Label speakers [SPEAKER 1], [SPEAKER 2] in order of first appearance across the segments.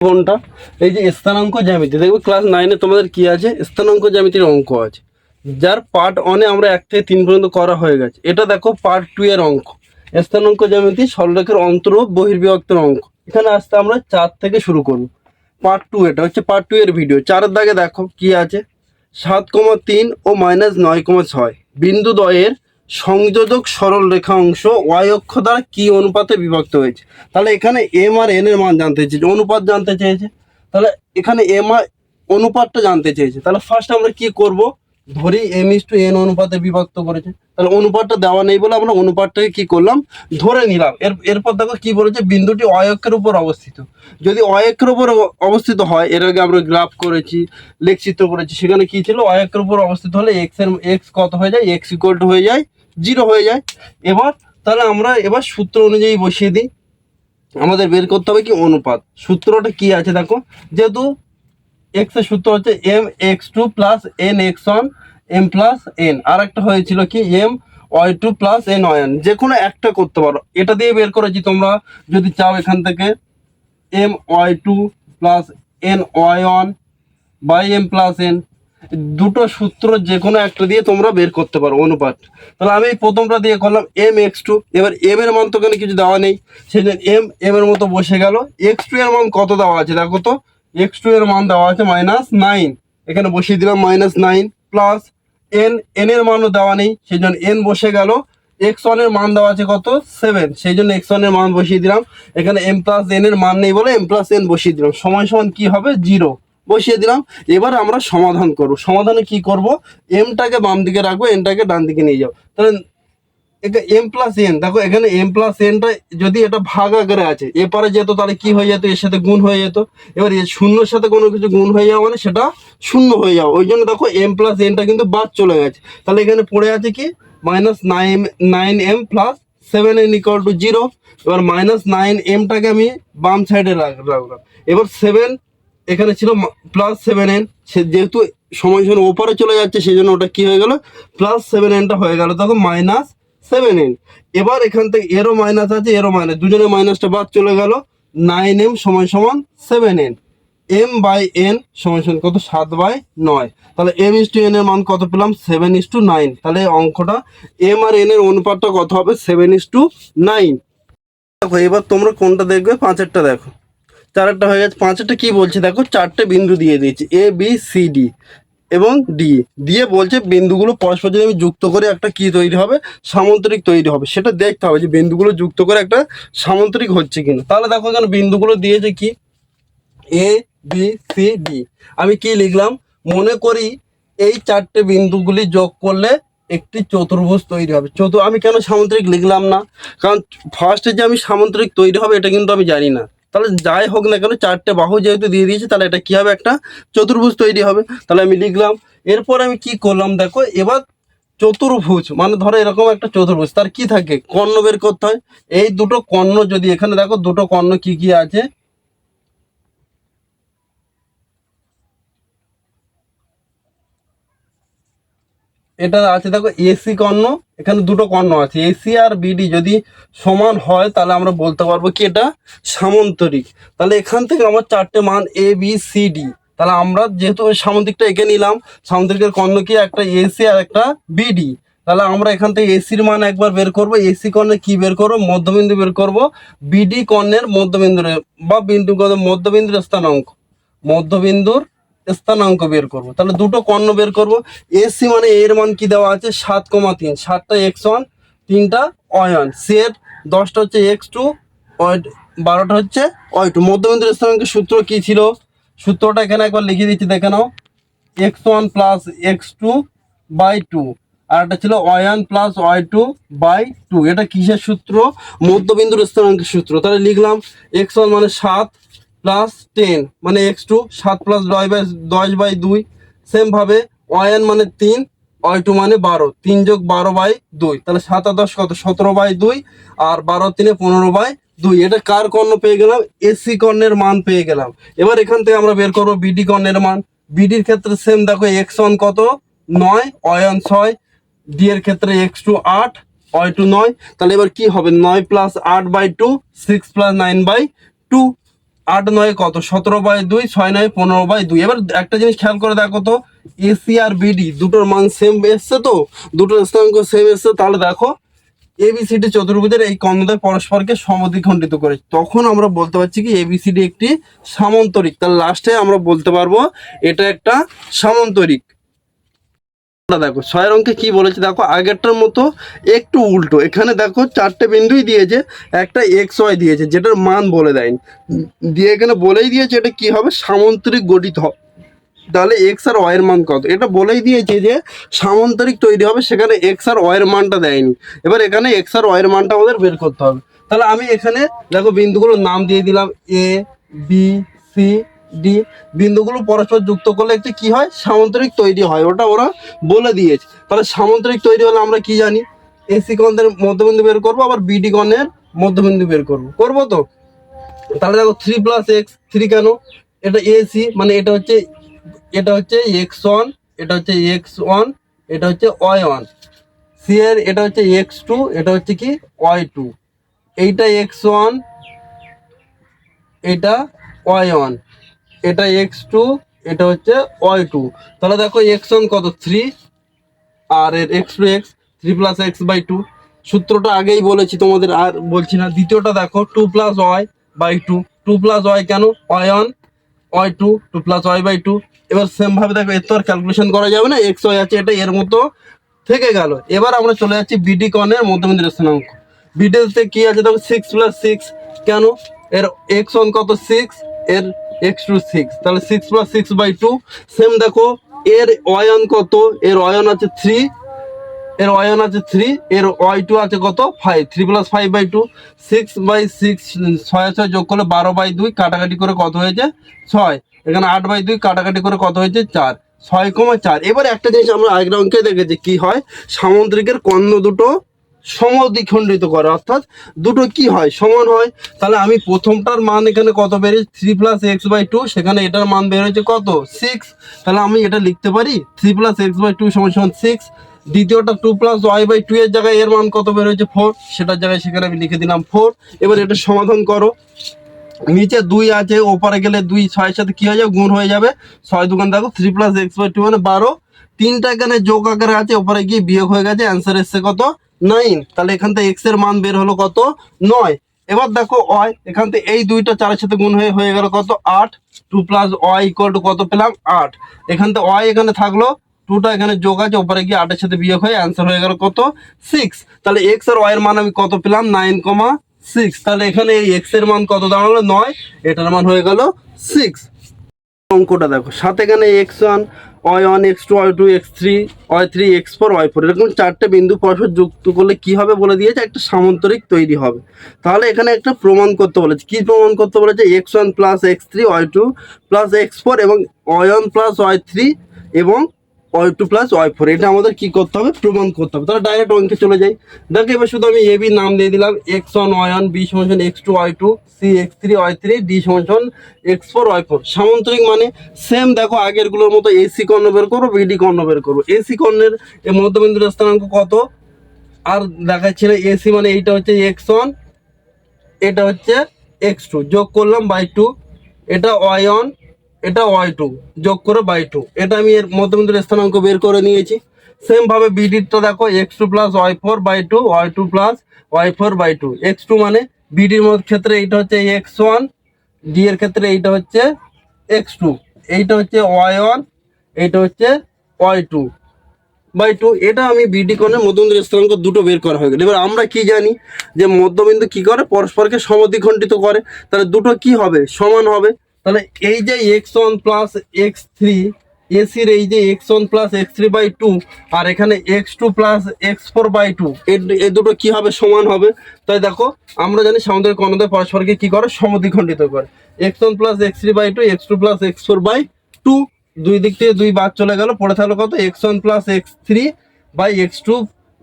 [SPEAKER 1] কোনটা এই যে স্থানাঙ্ক জ্যামিতি, দেখবে ক্লাস নাইনে তোমাদের কি আছে? স্থানাঙ্ক জ্যামিতির অঙ্ক আছে। যার পার্ট ওয়ানে আমরা এক থেকে তিন পর্যন্ত করা হয়ে গেছে। এটা দেখো পার্ট টু এর অঙ্ক। স্থানাঙ্ক জ্যামিতি সরলরেখার অন্তর ও বহির্বিভক্তের অঙ্ক। এখানে আসতে আমরা চার থেকে শুরু করব। পার্ট টু এটা হচ্ছে পার্ট টু এর ভিডিও চারের দাগে দেখো কি আছে? সাত কমা তিন ও মাইনাস নয় কমা ছয়। বিন্দু দ্বয়ের সংযোজক সরল রেখা অংশ ওয়াই অক্ষ দ্বারা কি অনুপাতে বিভক্ত হয়েছে? তাহলে এখানে এম আর এন এর মান জানতে চেয়েছে। অনুপাত জানতে চেয়েছে। তাহলে এখানে এম আর অনুপাতটা জানতে চেয়েছে। তাহলে ফার্স্ট আমরা কি করব? ধরি এম ইস টু এন অনুপাতে বিভক্ত করেছে। তাহলে অনুপাতটা দেওয়া নেই বলে আমরা অনুপাতটাকে কি করলাম? ধরে নিলাম। এর, এরপর দেখো কি বলেছে? বিন্দুটি অয়ক্ষের উপর অবস্থিত। যদি অয়ক্ষের উপর অবস্থিত হয়, এর আগে আমরা গ্রাফ করেছি, লেখচিত্র করেছি, সেখানে কি ছিল? অয়ক্ষের উপর অবস্থিত হলে এক্সের এক্স কত হয়ে যায়? এক্স ইকুয়াল টু হয়ে যায় জিরো হয়ে যায়। এবার তাহলে আমরা এবার সূত্র অনুযায়ী বসিয়ে দিই। আমাদের বের করতে হবে কি অনুপাত। সূত্রটা কি আছে দেখো? যেহেতু এক্সের সূত্র হচ্ছে M X two plus N X one M plus N আর একটা হয়েছিল কি M Y two plus N Y N যে কোনো একটা করতে পারো। এটা দিয়ে বের করেছি তোমরা। যদি চাও এখান থেকে M Y two plus N Y one by M plus N দুটো সূত্র যে কোনো একটা দিয়ে তোমরা বের করতে পারো, অনুপাত। তাহলে আমি প্রথমটা দিয়ে করলাম এম এক্স টু এবার এম এর মান তো কেন কিছু দেওয়া নেই। সেই জন্য এম এম এর মতো বসে গেল। এক্স টু এর মান কত দেওয়া আছে দেখো তো? এক্স টু এর মান দেওয়া আছে মাইনাস নাইন এখানে বসিয়ে দিলাম minus nine plus N N এর মানও দেওয়া নেই। সেই জন্য এন বসে গেল। এক্স ওয়ানের মান দেওয়া আছে কত? সেভেন সেই জন্য এক্স ওয়ানের মান বসিয়ে দিলাম। এখানে এম প্লাস এন এর মান নেই বলে এম প্লাস এন বসিয়ে দিলাম। সময় সমান কি হবে? জিরো বসিয়ে দিলাম। এবার আমরা সমাধান করব। সমাধানে কি করব? এমটাকে বাম দিকে রাখব এনটাকে ডান দিকে নিয়ে যাও তাহলে এম প্লাস এন দেখো এখানে এম প্লাস এনটা যদি এটা ভাগ আকারে আছে এপারে যেত তাহলে কি হয়ে যেত? এর সাথে গুণ হয়ে যেত। এবার এ শূন্যর সাথে কোনো কিছু গুণ হয়ে যাওয়া মানে সেটা শূন্য হয়ে যাওয়া। ওই জন্য দেখো এম প্লাস এনটা কিন্তু বাদ চলে গেছে। তাহলে এখানে পড়ে আছে কি? Minus nine nine M plus seven N equal to zero এবার মাইনাস নাইন এমটাকে আমি বাম সাইডে রাখলাম। এবার সেভেন এখানে ছিল প্লাস সেভেন এন সে যেহেতু সময় সময় ওপারে চলে যাচ্ছে সেই জন্য ওটা কি হয়ে গেল? প্লাস সেভেন এনটা হয়ে গেল। তখন মাইনাস সেভেন এন এবার এখান থেকে এরও মাইনাস আছে এরও মাইনাস দুজনের মাইনাসটা বাদ চলে গেল। নাইন এম সমান সমান seven N M by N সমান সমান কত? সাত বাই নয়। তাহলে এম ইস টু এন এর মান কত পেলাম? সেভেন ইস টু নাইন তাহলে অঙ্কটা এম আর এন এর অনুপাতটা কত হবে? সেভেন ইস টু নাইন দেখো, এবার তোমরা কোনটা দেখবে? পাঁচেরটা দেখো। চারেরটা হয়ে গেছে পাঁচেরটা কি বলছে? দেখো, চারটে বিন্দু দিয়ে দিয়েছে এ বি সি ডি এবং ডি দিয়ে বলছে বিন্দুগুলো পরস্পর যদি আমি যুক্ত করে, একটা কি তৈরি হবে? সামন্তরিক তৈরি হবে। সেটা দেখতে হবে যে বিন্দুগুলো যুক্ত করে একটা সামন্তরিক হচ্ছে কিনা। তাহলে দেখো এখানে বিন্দুগুলো দিয়েছে কি? এ বি সি ডি আমি কি লিখলাম? মনে করি এই চারটে বিন্দুগুলি যোগ করলে একটি চতুর্ভুজ তৈরি হবে। চতু আমি কেন সামুদ্রিক লিখলাম না? কারণ ফার্স্টে যে আমি সামুদ্রিক তৈরি হবে, এটা কিন্তু আমি জানি না। তাহলে যাই হোক না কেন, চারটে বাহু যেহেতু দিয়ে দিয়েছে, তাহলে এটা কি হবে? একটা চতুর্ভুজ তৈরি হবে। তাহলে আমি লিখলাম, এরপর আমি কি করলাম দেখো, এবার চতুর্ভুজ মানে ধরো এরকম একটা চতুর্ভুজ, তার কি থাকে? কর্ণ বের করতে হয়। এই দুটো কর্ণ যদি এখানে দেখো, দুটো কর্ণ কি কি আছে? এটা আছে দেখো এসি কর্ণ এখানে দুটো কর্ণ আছে এসি আর বিডি যদি সমান হয়, তাহলে আমরা বলতে পারব কি এটা সামন্তরিক। তাহলে এখান থেকে আমার চারটে মান এ বি সি ডি তাহলে আমরা যেহেতু ওই সামুদ্রিকটা এঁকে নিলাম সামুদ্রিকের কর্ণ কি একটা এসি আর একটা বিডি তাহলে আমরা এখান থেকে এসির মান একবার বের করব এসি কর্ণে কি বের করব? মধ্যবিন্দু বের করব। বিডি কর্ণের মধ্যবিন্দুর, বা বিন্দু মধ্যবিন্দুর স্থানাঙ্ক। মধ্যবিন্দুর স্থানাঙ্ক বের করব। তাহলে দুটো কর্ণ বের করব। এসি মানে এর মান কি দেওয়া আছে? সাত কমা তিন। সাতটা এক্স ওয়ান তিনটা ওয়াই ওয়ান সি দশটা হচ্ছে এক্স টু বারোটা হচ্ছে ওয়াই টু মধ্যবিন্দুর স্থানাঙ্কের সূত্র কি ছিল? সূত্রটা এখানে একবার লিখে দিচ্ছি, দেখে নাও। X one plus X two by two আর একটা ছিল one plus Y two by two এটা কিসের সূত্র? মধ্যবিন্দুর স্থানাঙ্কের সূত্র। তাহলে লিখলাম এক্স ওয়ান মানে সাত প্লাস টেন মানে এক্স টু সাত প্লাস দশ বাই দশ বাই দুই সেমভাবে ওয়ান মানে তিন ওয়াই টু মানে বারো, তিন যোগ বারো বাই দুই, তাহলে সাত আর দশ কত? সতেরো বাই দুই, আর বারো তিনে পনেরো বাই দুই, এটা কার কর্ণ পেয়ে গেলাম? এসি কর্ণের মান পেয়ে গেলাম। এবার এখান থেকে আমরা বের করব বিডি কর্ণের মান। বিডির ক্ষেত্রে সেম দেখো এক্স ওয়ান কত? নয় ওয়ান ছয় ডি এর ক্ষেত্রে এক্স টু আট ওয়াই টু নয়, তাহলে এবার কি হবে? নয় প্লাস আট by two six plus nine by two আট নয় কত? সতেরো বাই দুই, ছয় নয়, পনেরো বাই দুই। এবার একটা জিনিস খেয়াল করে দেখো তো এসি আর বিডি দুটোর মান সেম এসছে তো? দুটোর স্থানাঙ্ক সেম এসছে, তাহলে দেখো এবিসিডি চতুর্ভুজের এই কর্ণদ্বয় পরস্পরকে সমদ্বিখণ্ডিত করে। তখন আমরা বলতে পারছি কি এবিসিডি একটি সামন্তরিক। তাহলে লাস্টে আমরা বলতে পারব, এটা একটা সামান্তরিক। দেখো, ছয়ের অঙ্কে কি বলেছে? দেখো, আগেরটার মতো একটু উল্টো। এখানে দেখো, চারটে বিন্দুই দিয়েছে, একটা এক্স ওয়াই দিয়েছে, যেটার মান বলে দেয়নি দিয়ে এখানে বলেই দিয়েছে এটা কি হবে? সামান্তরিক গঠিত। হবে তাহলে এক্স আর ওয়াইয়ের মান কত? এটা বলেই দিয়েছে যে সামান্তরিক তৈরি হবে, সেখানে এক্স আর ওয়াইয়ের মানটা দেয়নি। এবার এখানে এক্স আর ওয়াইয়ের মানটা আমাদের বের করতে হবে। তাহলে আমি এখানে, দেখো, বিন্দুগুলোর নাম দিয়ে দিলাম এ বি সি ডি বিন্দুগুলো পরস্পর যুক্ত করলে একটি কি হয়? সামান্তরিক তৈরি হয়। ওটা ওরা বলে দিয়েছে। তাহলে সামান্তরিক তৈরি হলে আমরা কি জানি? এসি কণের মধ্যবিন্দু বের করব, আবার বিডি কণের মধ্যবিন্দু বের করব। করব তো? তাহলে দেখো থ্রি প্লাস এক্স থ্রি কেন? এটা এসি মানে এটা হচ্ছে এটা হচ্ছে এক্স ওয়ান এটা হচ্ছে এক্স ওয়ান এটা হচ্ছে ওয়াই ওয়ান সি এর এটা হচ্ছে এক্স টু এটা হচ্ছে কি? ওয়াই টু এইটা এক্স ওয়ান এটা ওয়াই ওয়ান এটা এক্স টু এটা হচ্ছে ওয়াই টু তাহলে দেখো এক্স ওয়ান কত থ্রি আর এর x two x three plus x by two সূত্রটা আগেই বলেছি, তোমাদের আর বলছি না। দ্বিতীয়টা দেখো two plus y by two two plus y কেন? Y one y two two plus y by two এবার সেম ভাবে দেখো, এর তো আর ক্যালকুলেশন করা যাবে না। এক্স ওয়াই আছে, এটা এর মতো থেকে গেল। এবার আমরা চলে যাচ্ছি বিডি কর্ণের মধ্যবিন্দুর স্থানাঙ্ক বিডিতে কি আছে? দেখো সিক্স প্লাস সিক্স কেন? এর এক্স ওয়ান কত? সিক্স এর এক্স টু সিক্স তাহলে six plus six by two same দেখো, এর ওয়ান কত? এর ওয়ান আছে থ্রি এর ওয়ান আছে থ্রি এর ওয়াই টু আছে কত? Five three plus five by two six by six ছয় ছয় যোগ করলে বারো বাই দুই, কাটাকাটি করে কত হয়েছে? ছয়। এখানে আট বাই দুই, কাটাকাটি করে কত হয়েছে? চার। ছয় কমা চার। এবার একটা জিনিস আমরা আগের অঙ্কে দেখেছি, কি হয়? সামুদ্রিকের কর্ণ দুটো সমদ্বিখণ্ডিত করে, অর্থাৎ দুটো কি হয়? সমান হয়, তাহলে আমি প্রথমটার মান এখানে কত বেরিয়েছে? Three plus x by two সেখানে এটার মান বেরোচ্ছে কত? সিক্স তাহলে আমি এটা লিখতে পারি three plus x by two সমান সমান সিক্স দ্বিতীয়টা two plus y by two এর জায়গায় এর মান কত বেরোচ্ছে? ফোর সেটার জায়গায় সেখানে আমি লিখে দিলাম ফোর এবার এটা সমাধান করো। নিচে দুই আছে, ওপারে গেলে দুই, ছয়ের সাথে কি হয়ে যাবে? গুণ হয়ে যাবে। ছয় দোকান দেখো three plus x by two মানে বারো। তিনটা এখানে যোগ আকারে আছে, ওপরে গিয়ে বিয়োগ হয়ে গেছে অ্যান্সার এসছে কত? নাইন, তাহলে এখান থেকে এক্সের মান বের হলো কত? নয়। এবার দেখো ওয়াই এখান থেকে এই দুইটা চারের সাথে গুণ হয়ে হয়ে গেল কত? আট। Two plus y equal two কত পেলাম? আট। এখান থেকে ওয়াই এখানে থাকল টুটা এখানে যোগ আছে, ওপরে গিয়ে আটের সাথে বিয়োগ হয়ে অ্যান্সার হয়ে গেল কত? সিক্স তাহলে এক্স আর ওয়াই এর মান আমি কত পেলাম? নাইন কমা সিক্স তাহলে এখানে এই এক্সের মান কত দাঁড়াল? নয়। এটার মান হয়ে গেল সিক্স অঙ্কটা দেখো, সাথে এখানে x one y one x two y two x three y three x four y four এরকম চারটে বিন্দু পরস্পর যুক্ত করলে কি হবে বলে দিয়েছে? একটা সামান্তরিক তৈরি হবে। তাহলে এখানে একটা প্রমাণ করতে বলেছে। কি প্রমাণ করতে বলেছে? X one plus x three y two plus x four এবং y one plus y three এবং y two plus y four এটা আমাদের কি করতে হবে? প্রমাণ করতে হবে। তাহলে ডাইরেক্ট অঙ্কে চলে যাই। দেখো, এবার শুধু আমি এ বি নাম দিয়ে দিলাম। X one y one B সমান x two y two C x three y three D সমান এক্স ফোর ওয়াই ফোর সামান্তরিক মানে সেম দেখো, আগেরগুলোর মতো এসি কর্ণ বের করব বিডি কর্ণ বের করব। এসি কর্ণের মধ্যবিন্দুর স্থানাঙ্ক কত? আর দেখাচ্ছিল এসি মানে এইটা হচ্ছে এক্স ওয়ান এটা হচ্ছে এক্স টু যোগ করলাম বাই টু এটা ওয়াই ওয়ান এটা ওয়াই টু যোগ করে বাই টু এটা আমি এর মধ্যবিন্দুর স্থানাঙ্ক বের করে নিয়েছি। সেম ভাবে বিডিরটা দেখো x two plus y four by two y two plus y four by two x two মানে বিডির ক্ষেত্রে এইটা হচ্ছে এক্স ওয়ান ডি এর ক্ষেত্রে এইটা হচ্ছে এক্স টু এইটা হচ্ছে ওয়াই ওয়ান এইটা হচ্ছে ওয়াই টু বাই টু এটা আমি বিডি কোণের মধ্যবিন্দু স্থানাঙ্ক দুটো বের করা হয়ে গেল। এবার আমরা কি জানি যে মধ্যবিন্দু কি করে? পরস্পরকে সমদ্বিখণ্ডিত করে। তাহলে দুটো কি হবে? সমান হবে। তাহলে এই যে x one plus x three এসির এই যে x one plus x three by two আর এখানে x two plus x four by two এ দুটো কি হবে? সমান হবে। তাই দেখো, আমরা জানি সামুদ্রিক কর্ণদ্বয় পরস্পরকে কী করে? সমদ্বিখণ্ডিত করে। X one plus x three by two x two plus x four by two দুই দিক থেকে দুই বাদ চলে গেল। পড়ে থাকল কত? X one plus x three by x two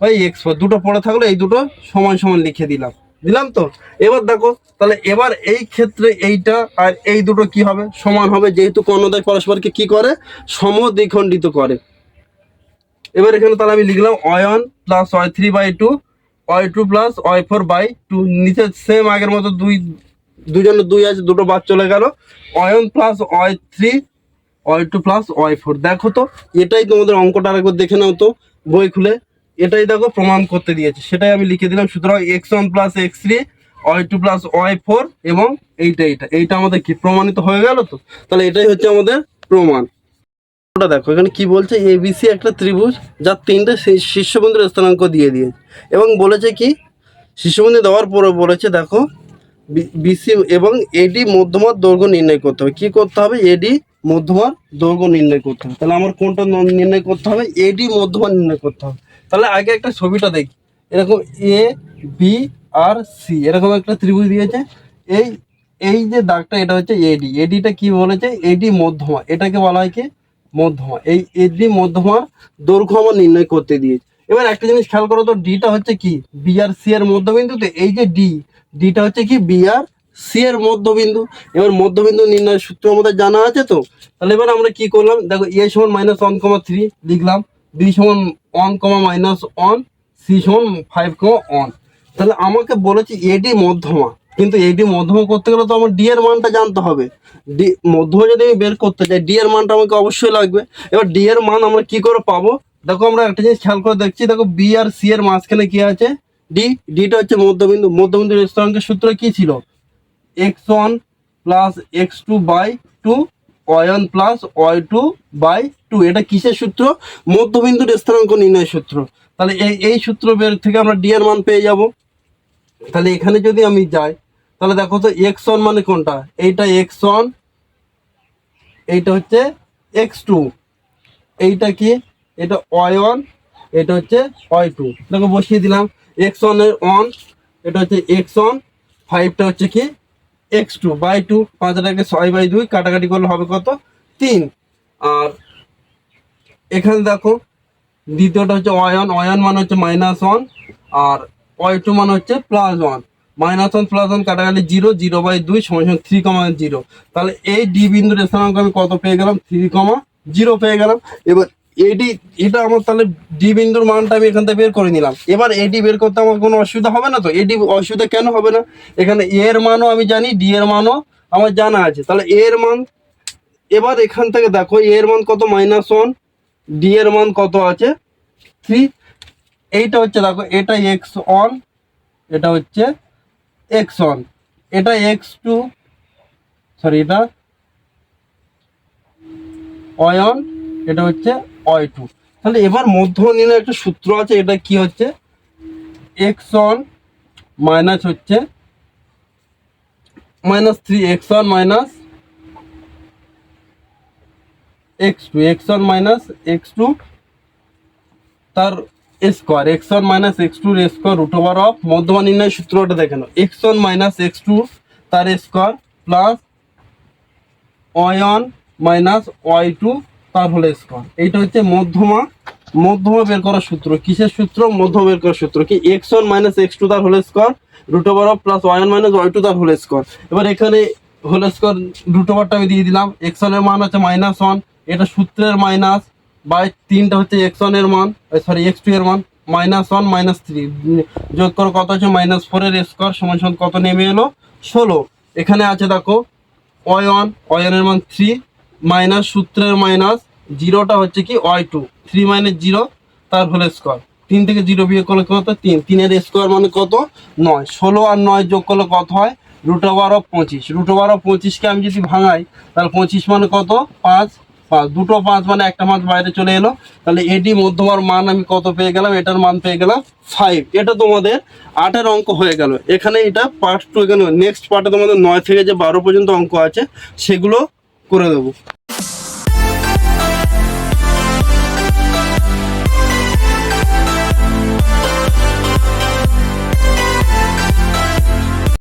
[SPEAKER 1] by x four দুটো পড়ে থাকল, এই দুটো সমান সমান লিখে দিলাম। দিলাম তো? এবার দেখো, তাহলে এবার এই ক্ষেত্রে এইটা আর এই দুটো কি হবে? সমান হবে, যেহেতু কর্ণদ্বয় পরস্পরকে কি করে? সমদ্বিখণ্ডিত করে। এবার এখানে তাহলে আমি লিখলাম one plus y three by two y two plus y four by two নিচে সেম আগের মতো দুই, দুজনের দুই আছে, দুটো বাদ চলে গেল। Y one plus y three y two plus y four দেখো তো, এটাই তোমাদের অঙ্কটা আরেকবার দেখে নাও তো, বই খুলে। এটাই দেখো প্রমাণ করতে দিয়েছে। সেটাই আমি লিখে দিলাম। সুতরাং x one plus x three y two plus y four এবং এইটা এইটা। এইটা আমাদের কি প্রমাণিত হয়ে গেল তো? তাহলে এটাই হচ্ছে আমাদের প্রমাণ। ওটা দেখো, এখানে কি বলছে? এবিসি একটা ত্রিভুজ, যার তিনটে শী- শীর্ষবিন্দুর স্থানাঙ্ক দিয়ে দিয়েছে। এবং বলেছে কি? শীর্ষবিন্দু দেওয়ার পরে বলেছে, দেখো বিসি এবং এডি মধ্যমার দৈর্ঘ্য নির্ণয় করতে হবে। কি করতে হবে? এডি মধ্যমার দৈর্ঘ্য নির্ণয় করতে হবে। তাহলে আমার কোনটা নির্ণয় করতে হবে? এডি মধ্যমার নির্ণয় করতে হবে। তাহলে আগে একটা ছবিটা দেখি। এরকম এ বি আর সি এরকম একটা ত্রিভুজ দিয়েছে। এই এই যে দাগটা, এটা হচ্ছে এডি এডিটা কি বলেছে? এডি মধ্যমা। এটাকে বলা হয় কি? মধ্যমা। এই এডি মধ্যমার দৈর্ঘ্য আমার নির্ণয় করতে দিয়েছে। এবার একটা জিনিস খেয়াল করো তো ডিটা হচ্ছে কি? বি আর সি এর মধ্যবিন্দুতে এই যে ডি ডিটা হচ্ছে কি? বি আর সি এর মধ্যবিন্দু। এবার মধ্যবিন্দু নির্ণয়ের সূত্র আমাদের জানা আছে তো? তাহলে এবার আমরা কি করলাম? দেখো এ সমান মাইনাস ওয়ান কমা থ্রি লিখলাম। বি সমান one comma minus one C সমান ফাইভ কমা ওয়ান তাহলে আমাকে বলেছে এডি মধ্যমা। কিন্তু এডি মধ্যমা করতে গেলে তো আমার ডি এর মানটা জানতে হবে। ডি মধ্যমা যদি আমি বের করতে চাই ডি এর মানটা আমাকে অবশ্যই লাগবে। এবার ডি এর মান আমরা কি করে পাবো? দেখো আমরা একটা জিনিস খেয়াল করে দেখছি, দেখো বি আর সি এর মাঝখানে কি আছে? ডি ডিটা হচ্ছে মধ্যবিন্দু। মধ্যবিন্দুর স্থিরাঙ্কের সূত্র কি ছিল? X one plus x two by two one plus y two by two এটা কিসের সূত্র? মধ্যবিন্দুর স্থানাঙ্ক নির্ণয় সূত্র। তাহলে এই এই সূত্র বের থেকে আমরা ডি এর মান পেয়ে যাব। তাহলে এখানে যদি আমি যাই, তাহলে দেখো তো এক্স ওয়ান মানে কোনটা? এইটা এক্স ওয়ান এইটা হচ্ছে এক্স টু এইটা কি? এটা ওয়াই ওয়ান এটা হচ্ছে ওয়াই টু দেখো বসিয়ে দিলাম। এক্স ওয়ানের ওয়ান এটা হচ্ছে এক্স ওয়ান ফাইভটা হচ্ছে কি? এক্স টু বাই টু পাঁচটাকে ছয় বাই দুই, কাটাকাটি করলে হবে কত? তিন। আর এখানে দেখো, দ্বিতীয়টা হচ্ছে অয়ন অয়ন মানে হচ্ছে মাইনাস ওয়ান আর ওয়াই টু মানে হচ্ছে plus one minus one plus one কাটাকাটি জিরো জিরো বাই দুই সময় সময় থ্রি কমা জিরো তাহলে এই ডি বিন্দুর স্থানাঙ্ক আমি কত পেয়ে গেলাম? থ্রি কমা জিরো পেয়ে গেলাম। এবার এডি, এটা আমার তাহলে ডি বিন্দুর মানটা আমি এখান থেকে বের করে নিলাম। এবার এডি বের করতে আমার কোনো অসুবিধা হবে না তো? এডি অসুবিধা কেন হবে না? এখানে এর মানও আমি জানি, ডি এর মানও আমার জানা আছে। তাহলে এর মান, এবার এখান থেকে দেখো এর মান কত? মাইনাস ওয়ান, ডি এর মান কত আছে? থ্রি, এইটা হচ্ছে দেখো, এটা এক্স ওয়ান, এটা হচ্ছে এক্স ওয়ান। এটা এক্স টু, সরি, এটা অয়ন এটা হচ্ছে অয় টু তাহলে এবার মধ্য নির্ণয় একটা সূত্র আছে, এটা কি হচ্ছে? এক্স ওয়ান মাইনাস হচ্ছে minus three x one minus x two x one minus x two তার square x one minus x tour square root over of মধ্যমা নির্ণয় সূত্রটা দেখে নাও। X one minus x two তার square plus one minus y two তার হলো square এইটা হচ্ছে মধ্যমা মধ্যমা বের করার সূত্র। কিসের সূত্র? মধ্যমা বের করার সূত্র কি? X one minus x two তার হলো square root over of plus one minus y two তার হলো স্কোয়ার এবার এখানে হোল স্কোয়ার রুট ওভারটা আমি দিয়ে দিলাম। এক্স ওয়ানের মান হচ্ছে মাইনাস ওয়ান এটা সূত্রের মাইনাস বাই তিনটা হচ্ছে এক্স ওয়ানের মান সরি এক্স টু এর মান। মাইনাস ওয়ান মাইনাস থ্রি যোগ করে কত হচ্ছে? মাইনাস ফোরের স্কোয়ার সমান সমান কত নেমে এলো? ষোলো। এখানে আছে দেখো ওয়াই ওয়ান ওয়াই ওয়ানের মান থ্রি মাইনাস সূত্রের মাইনাস জিরোটা হচ্ছে কি y two three minus zero তার হলে স্কোয়ার তিন থেকে জিরো বিয়োগ করলে কত? তিন। তিনের স্কোয়ার মানে কত? নয়। ষোলো আর নয় যোগ করলে কত হয়? রুট ওভার অফ পঁচিশ। রুট ওভার অফ পঁচিশকে আমি যদি ভাঙাই, তাহলে পঁচিশ মানে কত? পাঁচ। পাঁচ। দুটো পাঁচ মানে একটা পাঁচ বাইরে চলে এলো। তাহলে এডি মধ্যমার মান আমি কত পেয়ে গেলাম? এটার মান পেয়ে গেলাম ফাইভ এটা তোমাদের আটের অঙ্ক হয়ে গেল। এখানে এটা পার্ট টু এখানে নেক্সট পার্টে তোমাদের নয় থেকে যে বারো পর্যন্ত অঙ্ক আছে, সেগুলো করে দেবো।